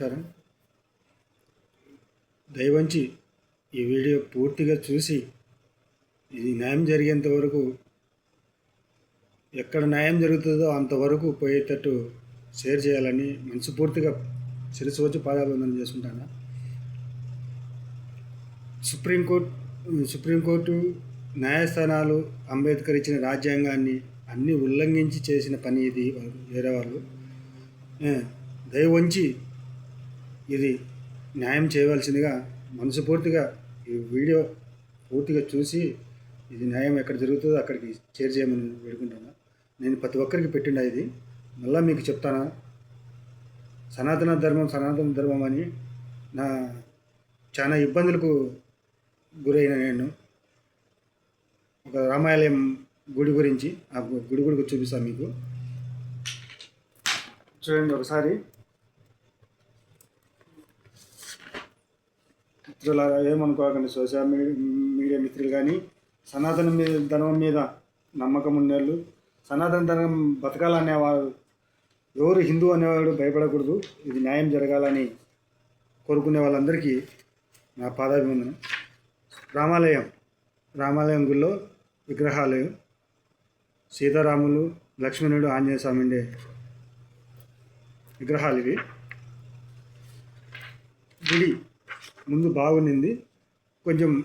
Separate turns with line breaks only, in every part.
నమస్కారం. దయవంచి ఈ వీడియో పూర్తిగా చూసి ఇది న్యాయం జరిగేంత వరకు ఎక్కడ న్యాయం జరుగుతుందో అంతవరకు పోయేటట్టు షేర్ చేయాలని మనస్ఫూర్తిగా శిరసు వచ్చి పాదాభివందనం చేసుకుంటాను. సుప్రీంకోర్టు సుప్రీంకోర్టు న్యాయస్థానాలు అంబేద్కర్ ఇచ్చిన రాజ్యాంగాన్ని అన్నీ ఉల్లంఘించి చేసిన పని ఇది వేరే వాళ్ళు. దయవంచి ఇది న్యాయం చేయవలసిందిగా మనసుపూర్తిగా ఈ వీడియో పూర్తిగా చూసి ఇది న్యాయం ఎక్కడ జరుగుతుందో అక్కడికి షేర్ చేయమని వేడుకుంటాను నేను ప్రతి ఒక్కరికి పెట్టిండా ఇది. మళ్ళీ మీకు చెప్తాను? సనాతన ధర్మం సనాతన ధర్మం అని నా చాలా ఇబ్బందులకు గురైన నేను. ఒక రామాలయం గుడి గురించి ఆ గుడి గుడికి చూపిస్తాను మీకు. చూడండి ఒకసారి. మిత్రుల ఏమనుకోకండి. సోషల్ మీడియా మీడియా మిత్రులు కానీ సనాతన మీద ధర్మం మీద నమ్మకం ఉండేళ్ళు సనాతన ధర్మం బతకాలనేవారు ఎవరు హిందూ అనేవాడు భయపడకూడదు. ఇది న్యాయం జరగాలని కోరుకునే వాళ్ళందరికీ నా పాదాభివందనం. రామాలయం రామాలయం గుళ్ళో విగ్రహాలు సీతారాములు లక్ష్మణుడు ఆంజనేయ స్వామి ఉండే విగ్రహాలు ఇవి. గుడి ముందు బాగుండింది కొంచెం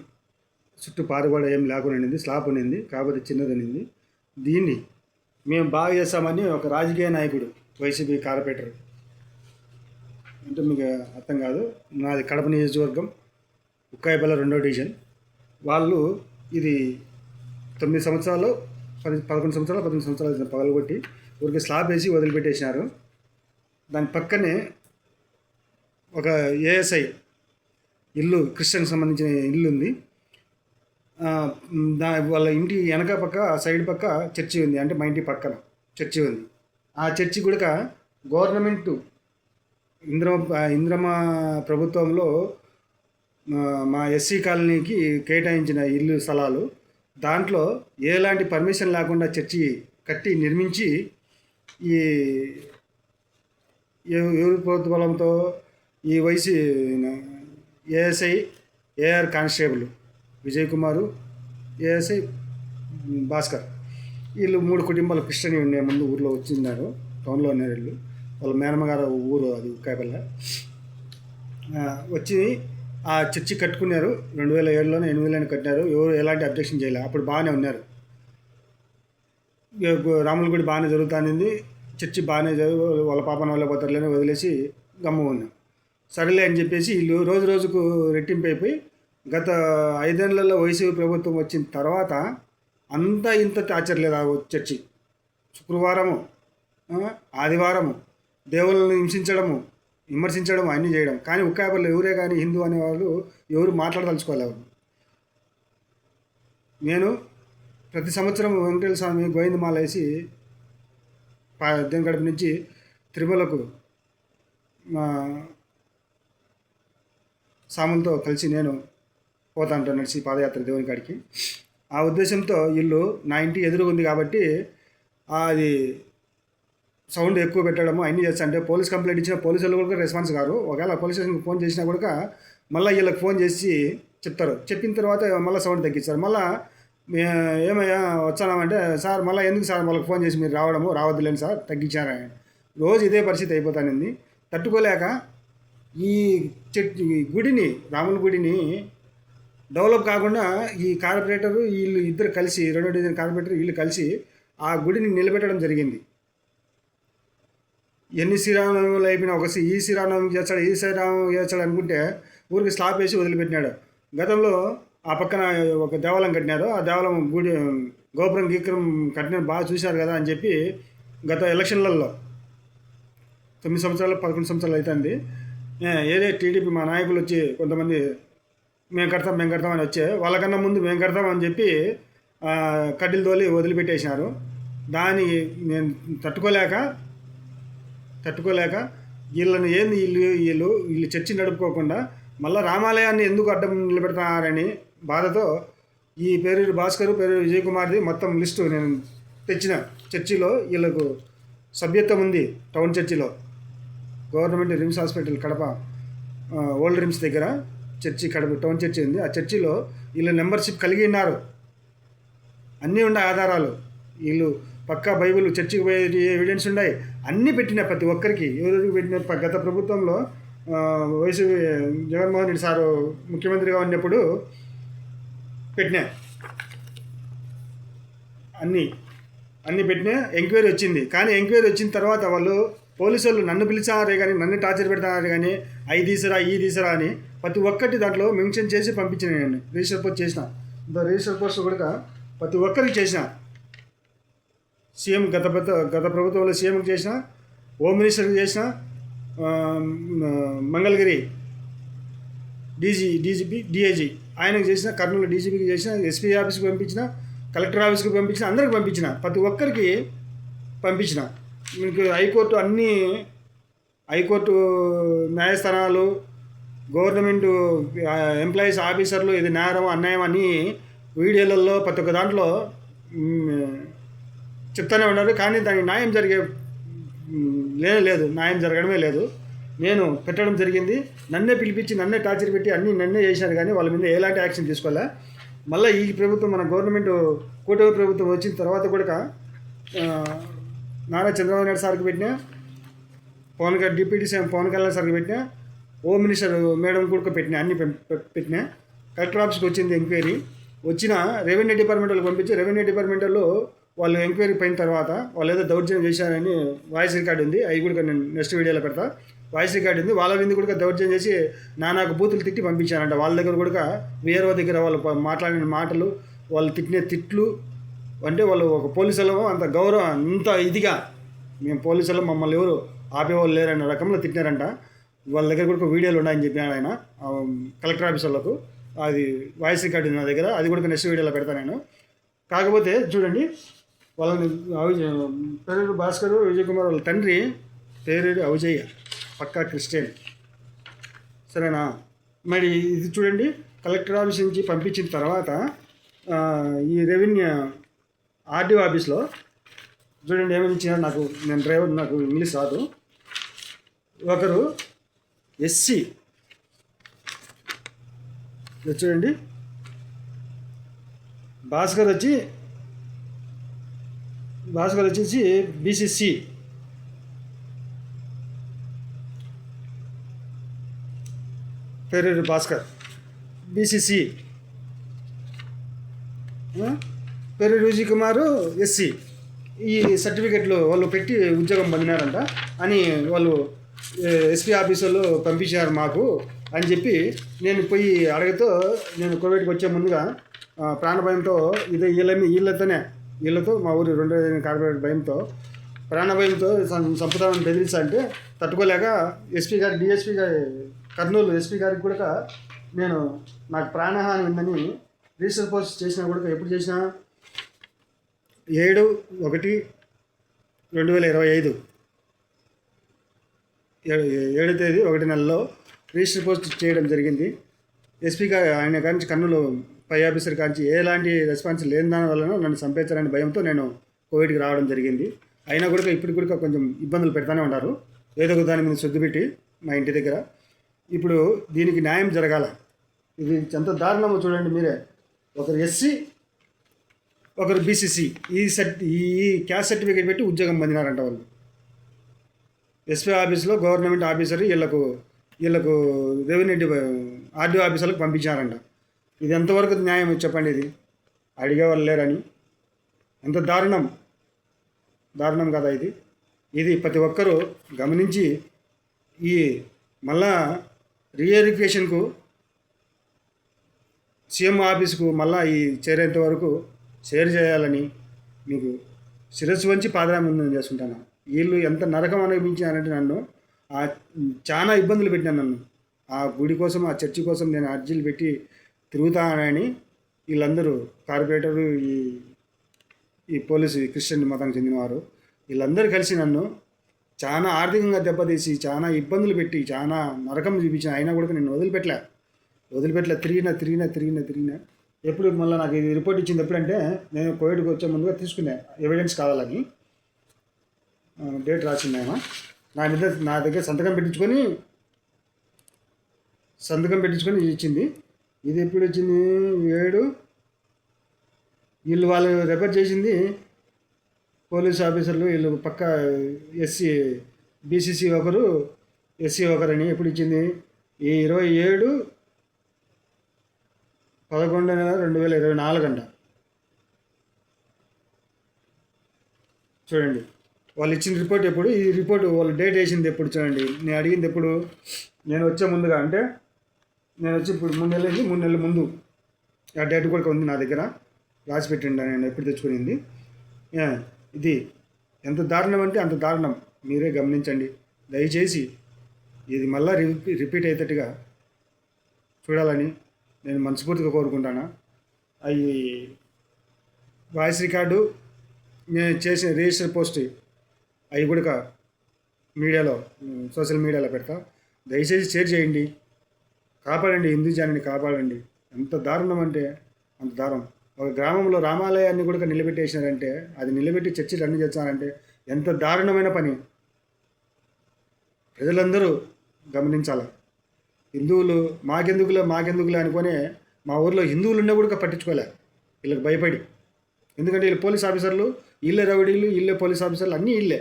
చుట్టూ పారుబడ ఏం లేకుండా ఉండింది స్లాబ్ ఉన్నింది కాకపోతే చిన్నది దీన్ని మేము బాగా చేస్తామని ఒక రాజకీయ నాయకుడు వైసీపీ కార్పొరేటర్ అంటే మీకు అర్థం కాదు. నాది కడప నియోజకవర్గం ఉక్కాయపల్ల రెండో డివిజన్. వాళ్ళు ఇది తొమ్మిది సంవత్సరాలు పది పదకొండు సంవత్సరాలు పదకొండు సంవత్సరాలు పగలగొట్టి ఊరికి స్లాబ్ వేసి వదిలిపెట్టేసినారు. దాని పక్కనే ఒక ఏఎస్ఐ ఇల్లు క్రిస్టియన్ సంబంధించిన ఇల్లు ఉంది. దా వాళ్ళ ఇంటి వెనక పక్క సైడ్ పక్క చర్చి ఉంది. అంటే మా ఇంటి పక్కన చర్చి ఉంది. ఆ చర్చి కూడా గవర్నమెంట్ ఇంద్రమ ఇంద్రమ ప్రభుత్వంలో మా ఎస్సీ కాలనీకి కేటాయించిన ఇల్లు స్థలాలు దాంట్లో ఎలాంటి పర్మిషన్ లేకుండా చర్చి కట్టి నిర్మించి ఈ ఎవరి ప్రభుత్వ బలంతో ఈ వయసు ASI AR constable Vijay Kumar ASI Bhaskar. వీళ్ళు మూడు కుటుంబాలు క్రిస్టియన్ ఉండే ముందు ఊర్లో వచ్చిన్నారు టౌన్లో ఉన్నారు వీళ్ళు. వాళ్ళ మేనమ్మగారు ఊరు అది ఉక్కాయపల్లె. వచ్చి ఆ చర్చి కట్టుకున్నారు. రెండు వేల ఏడులోనే ఎనిమిది వేలని కట్టినారు. ఎవరు ఎలాంటి అబ్జెక్షన్ చేయలే. అప్పుడు బాగానే ఉన్నారు. రాముల గుడి బాగానే జరుగుతుంది చర్చి బాగానే జరుగు వాళ్ళ పాపన వాళ్ళ పోతారులేని వదిలేసి గమ్ము ఉన్నాం సరేలే అని చెప్పేసి వీళ్ళు రోజు రోజుకు రెట్టింపు అయిపోయి గత ఐదేళ్ళలో వైసీపీ ప్రభుత్వం వచ్చిన తర్వాత అంతా ఇంత టార్చర్ ఆ చర్చి. శుక్రవారము ఆదివారము దేవుళ్ళని హింసించడము విమర్శించడం అన్నీ చేయడం. కానీ ఉక్కాయపల్లి ఎవరే కానీ హిందూ అనేవాళ్ళు ఎవరు మాట్లాడదలుచుకోవాలి నేను ప్రతి సంవత్సరం వెంకటేశ్వర స్వామి గోవిందమాల వేసి గడప నుంచి తిరుమలకు మా సాములతో కలిసి నేను పోతాంటాను నడిచి పాదయాత్ర దేవుని కాడికి. ఆ ఉద్దేశంతో ఇల్లు నా ఇంటి ఎదురు ఉంది కాబట్టి అది సౌండ్ ఎక్కువ పెట్టడము అన్నీ చేస్తా అంటే పోలీస్ కంప్లైంట్ ఇచ్చిన పోలీసులు కూడా రెస్పాన్స్ కారు. ఒకవేళ పోలీస్ స్టేషన్కి ఫోన్ చేసినా కూడా మళ్ళీ వీళ్ళకి ఫోన్ చేసి చెప్తారు. చెప్పిన తర్వాత మళ్ళీ సౌండ్ తగ్గిస్తారు. మళ్ళీ ఏమయ్యా వచ్చానామంటే సార్ మళ్ళీ ఎందుకు సార్ వాళ్ళకి ఫోన్ చేసి మీరు రావడము రావద్దులేండి సార్ తగ్గించారా? రోజు ఇదే పరిస్థితి అయిపోతానండి తట్టుకోలేక ఈ చెట్టు ఈ గుడిని రాముని గుడిని డెవలప్ కాకుండా ఈ కార్పొరేటరు వీళ్ళు ఇద్దరు కలిసి రెండో డిజైన్ కార్పొరేటర్ వీళ్ళు కలిసి ఆ గుడిని నిలబెట్టడం జరిగింది. ఎన్ని శ్రీరామనవములు అయిపోయినా ఒక శ్రీ- ఈ శ్రీరామనవమి చేస్తాడు ఈ శ్రీరామం చేస్తాడు అనుకుంటే ఊరికి స్లాబ్ వేసి వదిలిపెట్టినాడు. గతంలో ఆ పక్కన ఒక దేవాలయం కట్టినారు. ఆ దేవాలయం గుడి గోపురం గీకరం కట్టిన బాగా చూశారు కదా అని చెప్పి గత ఎలక్షన్లలో తొమ్మిది సంవత్సరాలు పదకొండు సంవత్సరాలు అవుతుంది. ఏదే టీడీపీ మా నాయకులు వచ్చి కొంతమంది మేము కడతాం మేము కడతాం అని వచ్చే వాళ్ళకన్నా ముందు మేము కడతామని చెప్పి కడ్డీలు తోలి వదిలిపెట్టేసినారు దాన్ని నేను తట్టుకోలేక తట్టుకోలేక వీళ్ళని ఏంది వీళ్ళు వీళ్ళు వీళ్ళు చర్చి నడుపుకోకుండా మళ్ళీ రామాలయాన్ని ఎందుకు అడ్డం నిలబెడతారని బాధతో ఈ పేరు భాస్కర్ పేరు విజయ్ కుమార్ది మొత్తం లిస్టు నేను తెచ్చిన చర్చిలో వీళ్ళకు సభ్యత్వం ఉంది టౌన్ చర్చిలో. Government RIMS hospital Kadapa old RIMS దగ్గర చర్చి కడప టౌన్ చర్చి ఉంది. ఆ చర్చిలో వీళ్ళు మెంబర్షిప్ కలిగి ఉన్నారు. అన్నీ ఉన్నాయి ఆధారాలు. వీళ్ళు పక్కా బైబిల్ చర్చికి పోయే ఎవిడెన్స్ ఉన్నాయి అన్నీ పెట్టిన ప్రతి ఒక్కరికి. ఎవరికి పెట్టిన గత ప్రభుత్వంలో ఆ, వైఎస్ జగన్మోహన్ రెడ్డి సారు ముఖ్యమంత్రిగా ఉన్నప్పుడు పెట్టినా అన్నీ అన్నీ పెట్టినా ఎంక్వైరీ వచ్చింది. కానీ ఎంక్వైరీ వచ్చిన తర్వాత వాళ్ళు పోలీసు వాళ్ళు నన్ను పిలిచారే కానీ నన్ను టార్చర్ పెడతారే కానీ అవి తీసిరా ఈ తీసిరా అని ప్రతి ఒక్కటి దాంట్లో మెన్షన్ చేసి పంపించిన నేను. రిజిస్టర్ పోస్ట్ చేసిన. రిజిస్టర్ పోస్ట్ కూడా ప్రతి ఒక్కరికి చేసిన. సీఎం గత గత ప్రభుత్వంలో సీఎంకి చేసిన హోమ్ మినిస్టర్కి చేసిన మంగళగిరి డీజీ డీజీపీ డిఐజీ ఆయనకు చేసిన కర్నూలు డీజీపీకి చేసిన ఎస్పీ ఆఫీస్కి పంపించిన కలెక్టర్ ఆఫీస్కి పంపించిన అందరికి పంపించిన ప్రతి ఒక్కరికి పంపించిన. మీకు హైకోర్టు అన్ని హైకోర్టు న్యాయస్థానాలు గవర్నమెంట్ ఎంప్లాయీస్ ఆఫీసర్లు ఇది నేరం అన్యాయం అని వీడియోలలో ప్రతి ఒక్క దాంట్లో చెప్తూనే చెప్తానే ఉన్నారు. కానీ దానికి న్యాయం జరిగే మ్, లేనే లేదు. న్యాయం జరగడమే లేదు. నేను పెట్టడం జరిగింది. నన్నే పిలిపించి నన్నే టార్చర్ పెట్టి అన్నీ నన్నే చేశారు కానీ వాళ్ళ మీద ఎలాంటి యాక్షన్ తీసుకోలే. మళ్ళీ ఈ ప్రభుత్వం మన గవర్నమెంట్ కూటమి ప్రభుత్వం వచ్చిన తర్వాత కూడా నారా చంద్రబాబు నాయుడు సార్కి పెట్టినా పవన్ కళ్యాణ్ డిప్యూటీ సీఎం పవన్ కళ్యాణ్ సార్కి పెట్టినా హోమ్ మినిస్టర్ మేడం కూడా పెట్టినా అన్ని పెం- పె- పెట్టినా కలెక్టర్ ఆఫీస్కి వచ్చింది ఎంక్వైరీ. వచ్చిన రెవెన్యూ డిపార్ట్మెంట్ వాళ్ళు పంపించి రెవెన్యూ డిపార్ట్మెంట్ వాళ్ళు వాళ్ళు ఎంక్వైరీ పోయిన తర్వాత వాళ్ళు ఏదో దౌర్జన్యం చేశారని వాయిస్ రికార్డు ఉంది. అవి కూడా నేను నెక్స్ట్ వీడియోలో పెడతా. వాయిస్ రికార్డు ఉంది. వాళ్ళ విందు కూడా దౌర్జన్యం చేసి నానాకు బూతులు తిట్టి పంపించారంట. వాళ్ళ దగ్గర కూడా వీఆర్ఓ దగ్గర వాళ్ళు మాట్లాడిన మాటలు వాళ్ళు తిట్టిన తిట్లు అంటే వాళ్ళు ఒక పోలీసులు అంత గౌరవం అంత ఇదిగా మేము పోలీసులు మమ్మల్ని ఎవరు ఆపేవాళ్ళు లేరన్న రకంలో తిట్టినారంట. వాళ్ళ దగ్గర కూడా వీడియోలు ఉన్నాయని చెప్పినాడు ఆయన కలెక్టర్ ఆఫీసర్లకు. అది వాయిస్ రికార్డు నా దగ్గర అది కూడా నెక్స్ట్ వీడియోలో పెడతాను నేను. కాకపోతే చూడండి వాళ్ళని అవిజయ్ పేరేడు భాస్కర్ విజయ్ కుమార్ వాళ్ళ తండ్రి పేరేడు అవిజయ్య పక్కా క్రిస్టియన్. సరేనా? మరి ఇది చూడండి కలెక్టర్ ఆఫీస్ నుంచి పంపించిన తర్వాత ఈ రెవెన్యూ ఆర్డీఓ ఆఫీస్లో చూడండి ఏమేమి ఇచ్చినా నాకు నేను డ్రైవర్ నాకు ఇంగ్లీష్ రాదు. ఒకరు ఎస్సీ. చూడండి. భాస్కర్ వచ్చి భాస్కర్ వచ్చేసి బీసీసీ పేరు భాస్కర్? బీసీసీ పేరు రూజీ కుమారు ఎస్సీ. ఈ సర్టిఫికెట్లు వాళ్ళు పెట్టి ఉద్యోగం పొందినారంట. అని వాళ్ళు ఎస్పీ ఆఫీస్ వాళ్ళు పంపించారు మాకు అని చెప్పి నేను పోయి అడగతో నేను కోవిడ్కి వచ్చే ముందుగా ప్రాణభయంతో ఇదే వీళ్ళ వీళ్ళతోనే వీళ్ళతో మా ఊరి రెండో కార్పొరేట్ భయంతో ప్రాణభయంతో సం- సంపుతామని బెదిరిస్తా అంటే తట్టుకోలేక ఎస్పీ గారి డిఎస్పీ గారి కర్నూలు ఎస్పీ గారికి కూడా నేను నాకు ప్రాణహాని ఉందని రిజిస్టర్ పోస్ట్ చేసినా కూడా ఎప్పుడు చేసినా ఏడు ఒకటి రెండు వేల ఇరవై ఐదు. ఏడు ఏడో తేదీ ఒకటి నెలలో రిజిస్టర్ పోస్ట్ చేయడం జరిగింది. ఎస్పీ ఆయన కాంచి కన్నులు పై ఆఫీసర్ కాంచి ఎలాంటి రెస్పాన్స్ లేని దాని వలన నన్ను చంపేస్తారనే భయంతో నేను కోవిడ్కి రావడం జరిగింది. అయినా కూడా ఇప్పుడు కూడా కొంచెం ఇబ్బందులు పెడతానే ఉన్నారు. ఏదో ఒక దాని మీద శుద్ధి పెట్టి మా ఇంటి దగ్గర. ఇప్పుడు దీనికి న్యాయం జరగాల. ఇది ఎంత దారుణమో చూడండి మీరే. ఒకరు ఎస్సీ ఒకరు బీసీసీ ఈ సర్ట్ ఈ క్యాస్ట్ సర్టిఫికేట్ పెట్టి ఉద్యోగం పొందినారంట వాళ్ళు. ఎస్పీ ఆఫీస్లో గవర్నమెంట్ ఆఫీసర్ వీళ్ళకు వీళ్ళకు రెవెన్యూ డిపా ఆర్డీఓ ఆఫీసర్లకు పంపించారంట. ఇది ఎంతవరకు న్యాయం చెప్పండి ఇది? అడిగే వాళ్ళు లేరని. ఎంత దారుణం. దారుణం కదా ఇది. ఇది ప్రతి ఒక్కరూ గమనించి ఈ మళ్ళా రీఎడ్యుకేషన్కు సీఎం ఆఫీస్కు మళ్ళీ ఈ చేరేంత వరకు షేర్ చేయాలని మీకు శిరస్సు వంచి పాదరామందం చేస్తుంటాను. వీళ్ళు ఎంత నరకం అనుభవించారంటే నన్ను ఆ చాలా ఇబ్బందులు పెట్టినాను నన్ను. ఆ గుడి కోసం ఆ చర్చి కోసం నేను అర్జీలు పెట్టి తిరుగుతానని వీళ్ళందరూ కార్పొరేటరు ఈ ఈ పోలీసు క్రిస్టియన్ మతానికి చెందినవారు వీళ్ళందరూ కలిసి నన్ను చాలా ఆర్థికంగా దెబ్బతీసి చాలా ఇబ్బందులు పెట్టి చాలా నరకం చూపించిన అయినా కూడా నేను వదిలిపెట్టలే. వదిలిపెట్టలే. తిరిగినా తిరిగిన తిరిగిన తిరిగినా. ఎప్పుడు మళ్ళీ నాకు ఇది రిపోర్ట్ ఇచ్చింది ఎప్పుడంటే నేను కోవిడ్కి వచ్చే ముందుగా తీసుకునే ఎవిడెన్స్ కావాలని డేట్ రాసింది ఆయన. నా మీద నా దగ్గర సంతకం పెట్టించుకొని సంతకం పెట్టించుకొని ఇచ్చింది. ఇది ఎప్పుడు వచ్చింది? ఏడు. వీళ్ళు వాళ్ళు రెఫర్ చేసింది పోలీస్ ఆఫీసర్లు వీళ్ళు పక్క ఎస్సీ బీసీసీ ఒకరు ఎస్సీ ఒకరని ఎప్పుడు ఇచ్చింది? ఈ ఇరవై ఏడు పదకొండు నెల రెండు వేల ఇరవై నాలుగు అంట. చూడండి. వాళ్ళు ఇచ్చిన రిపోర్ట్ ఎప్పుడు? ఈ రిపోర్ట్ వాళ్ళు డేట్ వేసింది ఎప్పుడు చూడండి. నేను అడిగింది ఎప్పుడు? నేను వచ్చే ముందుగా. అంటే నేను వచ్చి ఇప్పుడు మూడు నెలలు మూడు నెలల ముందు. ఆ డేట్ కూడా ఉంది నా దగ్గర. రాసి పెట్టండి నేను? ఎప్పుడు తెచ్చుకునింది? ఇది ఎంత దారుణం అంటే అంత దారుణం. మీరే గమనించండి. దయచేసి ఇది మళ్ళీ రిపీ రిపీట్ అయ్యేటట్టుగా చూడాలని నేను మనస్ఫూర్తిగా కోరుకుంటాను? అవి వాయిస్ రికార్డు నేను చేసిన రిజిస్టర్ పోస్ట్ అవి కూడా మీడియాలో సోషల్ మీడియాలో పెడతా. దయచేసి షేర్ చేయండి. కాపాడండి హిందూ జాన్ని కాపాడండి. ఎంత దారుణం అంటే అంత దారుణం. ఒక గ్రామంలో రామాలయాన్ని కూడా నిలబెట్టేసినారంటే అది నిలబెట్టి చర్చి రన్ చేస్తారంటే ఎంత దారుణమైన పని. ప్రజలందరూ గమనించాలి. హిందువులు మాకెందుకులే మాకెందుకులే అనుకొని మా ఊర్లో హిందువులు ఉన్నా కూడా పట్టించుకోలే. వీళ్ళకి భయపడి. ఎందుకంటే వీళ్ళు పోలీస్ ఆఫీసర్లు వీళ్ళే రౌడీలు వీళ్ళే పోలీస్ ఆఫీసర్లు అన్నీ వీళ్ళే.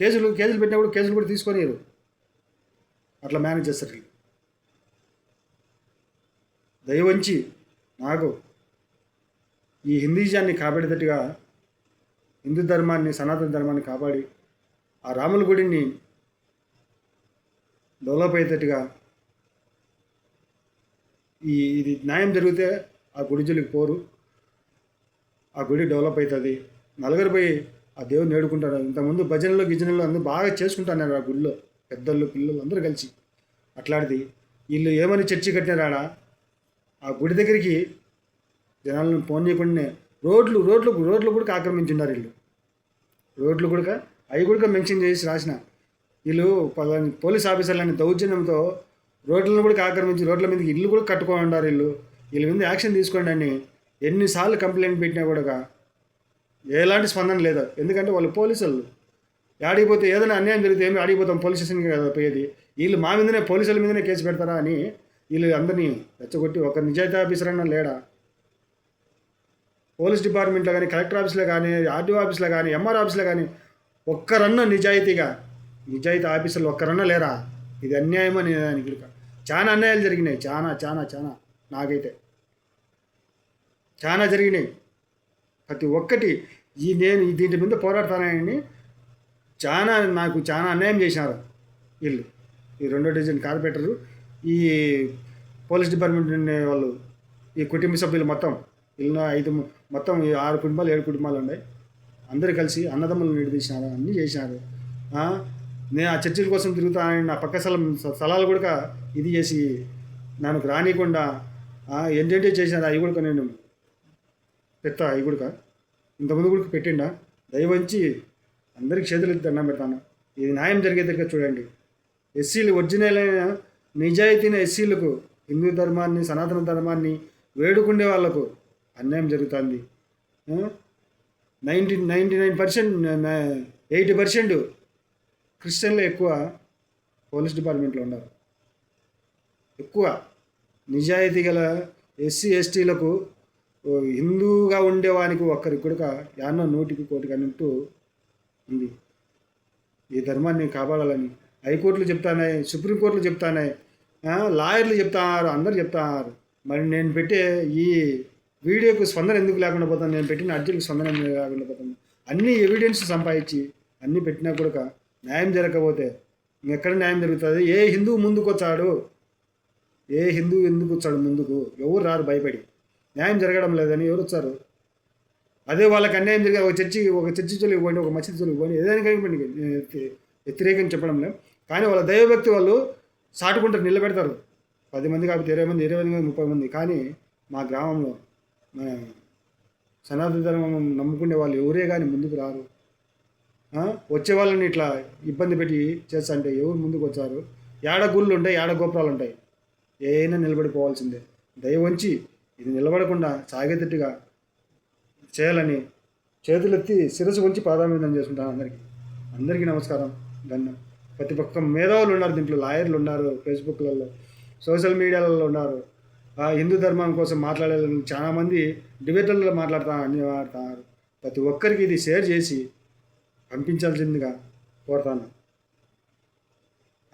కేసులు కేసులు పెట్టినప్పుడు కేసులు కూడా తీసుకొని అట్లా మేనేజ్ చేస్తారు వీళ్ళు. దయవంచి నాకు ఈ హిందీజాన్ని కాపాడేటట్టుగా హిందూ ధర్మాన్ని సనాతన ధర్మాన్ని కాపాడి ఆ రాముల గుడిని డెవలప్ అయ్యేటట్టుగా ఈ ఇది న్యాయం జరిగితే ఆ గుడి పోరు. ఆ గుడి డెవలప్ అవుతుంది నలుగురు పోయి ఆ దేవుని నేడుకుంటారు. ఇంతకుముందు భజనలు గిజనలు అందరూ బాగా చేసుకుంటున్నారు ఆ గుడిలో. పెద్దలు పిల్లలు అందరూ కలిసి. అట్లాంటిది వీళ్ళు ఏమని చర్చి కట్టినారాడా ఆ గుడి దగ్గరికి జనాలను ఫోన్ చేయకుండానే రోడ్లు రోడ్లు రోడ్లు కూడా ఆక్రమించున్నారు వీళ్ళు. రోడ్లు కూడా అవి కూడా మెన్షన్ చేసి రాసిన. వీళ్ళు పలాని పోలీస్ ఆఫీసర్లని దౌర్జన్యంతో రోడ్లను కూడా ఆక్రమించి రోడ్ల మీదకి ఇల్లు కూడా కట్టుకొని ఉన్నారు వీళ్ళు. వీళ్ళ మీద యాక్షన్ తీసుకోండి అని ఎన్నిసార్లు కంప్లైంట్ పెట్టినా కూడా ఎలాంటి స్పందన లేదు. ఎందుకంటే వాళ్ళు పోలీసులు. ఆడిపోతే ఏదైనా అన్యాయం జరిగితే ఏమి ఆడిపోతాం పోలీస్ స్టేషన్కి కదా పోయేది. వీళ్ళు మా మీదనే పోలీసుల మీదనే కేసు పెడతారా అని వీళ్ళు అందరినీ రెచ్చగొట్టి ఒక నిజాయితీ ఆఫీసర్ అన్న లేడా? పోలీస్ డిపార్ట్మెంట్లో కానీ కలెక్టర్ ఆఫీస్లో కానీ ఆర్డీఓ ఆఫీస్లో కానీ ఎంఆర్ ఆఫీస్లో కానీ ఒక్కరన్నా నిజాయితీగా నిజాయితీ ఆఫీసర్లు ఒక్కరన్నా లేరా? ఇది అన్యాయం అని దానికి చాలా అన్యాయాలు జరిగినాయి. చాలా చాలా చాలా నాకైతే చాలా జరిగినాయి. ప్రతి ఒక్కటి ఈ నేను దీని మీద పోరాడతానని చాలా నాకు చాలా అన్యాయం చేసినారు వీళ్ళు. ఈ రెండో డివిజన్ కార్పొరేటరు ఈ పోలీస్ డిపార్ట్మెంట్ ఉండే వాళ్ళు ఈ కుటుంబ సభ్యులు మొత్తం వీళ్ళు ఐదు మొత్తం ఈ ఆరు కుటుంబాలు ఏడు కుటుంబాలు ఉన్నాయి. అందరూ కలిసి అన్నదమ్ములు నిడిపించినారు అన్నీ చేసినారు. నేను ఆ చర్చిల కోసం తిరుగుతానని నా పక్క స్థలం స్థలాలు కూడా ఇది చేసి నన్ను రానియకుండా ఏంటంటే చేసినారు అవి కూడా నేను పెడతా అవి కూడా ఇంతకుముందు కూడా పెట్టిండా. దయవంచి అందరికి చేతులు దండం పెడతాను. ఇది న్యాయం జరిగేదిగా చూడండి. ఎస్సీలు ఒరిజినల్ అయిన నిజాయితీన ఎస్సీలకు హిందూ ధర్మాన్ని సనాతన ధర్మాన్ని వేడుకుండే వాళ్ళకు అన్యాయం జరుగుతుంది. Ninety ninety nine percent eighty percent క్రిస్టియన్లు ఎక్కువ పోలీస్ డిపార్ట్మెంట్లో ఉన్నారు. ఎక్కువ నిజాయితీ గల ఎస్సీ ఎస్టీలకు హిందువుగా హిందూగా ఉండేవానికి ఒక్కరికి కూడా యాన్నో నూటికి కోటికి అన్నట్టు ఉంది. ఈ ధర్మాన్ని కాపాడాలని హైకోర్టులు చెప్తానాయి సుప్రీంకోర్టులు చెప్తానాయి లాయర్లు చెప్తారు అందరు చెప్తారు మరి నేను పెట్టే ఈ వీడియోకు స్పందన ఎందుకు లేకుండా పోతాను నేను పెట్టిన అర్జీలకు స్పందన ఎందుకు లేకుండా పోతాను అన్ని ఎవిడెన్స్ సంపాదించి అన్నీ పెట్టినా కూడా న్యాయం జరగకపోతే ఎక్కడ న్యాయం జరుగుతుంది? ఏ హిందువు ముందుకు వచ్చాడు ఏ హిందువు ఎందుకు వచ్చాడు ముందుకు? ఎవరు రారు భయపడి? న్యాయం జరగడం లేదని ఎవరు వచ్చారు? అదే వాళ్ళకి అన్యాయం జరిగే ఒక చర్చి ఒక చర్చి చోలు ఇవ్వండి ఒక మసీదు చోలు ఇవ్వండి ఏదైనా కానీ వ్యతిరేకం చెప్పడం లేదు. కానీ వాళ్ళ దైవభక్తి వాళ్ళు సాటుకుంటారు నిలబెడతారు. పది మంది కాకపోతే ఇరవై మంది ఇరవై మంది ముప్పై మంది. కానీ మా గ్రామంలో మన సనాతన ధర్మం నమ్ముకునే వాళ్ళు ఎవరే కానీ ముందుకు రారు. వచ్చే వాళ్ళని ఇట్లా ఇబ్బంది పెట్టి చేస్తా అంటే ఎవరు ముందుకు వచ్చారు? ఏడ గుళ్ళు ఉంటాయి ఏడ గోపురాలు ఉంటాయి? ఏదైనా నిలబడిపోవాల్సిందే. దయవంచి ఇది నిలబడకుండా సాగేటట్టుగా చేయాలని చేతులెత్తి శిరస్సు ఉంచి ప్రాధాన్యతం చేసుకుంటాను అందరికీ. అందరికీ నమస్కారం. ధన్యం. ప్రతి ఒక్క మేధావులు ఉన్నారు దీంట్లో లాయర్లు ఉన్నారు ఫేస్బుక్లలో సోషల్ మీడియాలలో ఉన్నారు. ఆ హిందూ ధర్మం కోసం మాట్లాడే చాలామంది డిబేట్లలో మాట్లాడుతా అన్ని మాట్లాడుతున్నారు ప్రతి ఒక్కరికి ఇది షేర్ చేసి పంపించాల్సిందిగా కోరుతాను.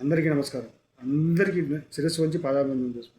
అందరికీ నమస్కారం. అందరికీ శిరస్సు వంచి పాదాభివందనం చేసుకుంటాను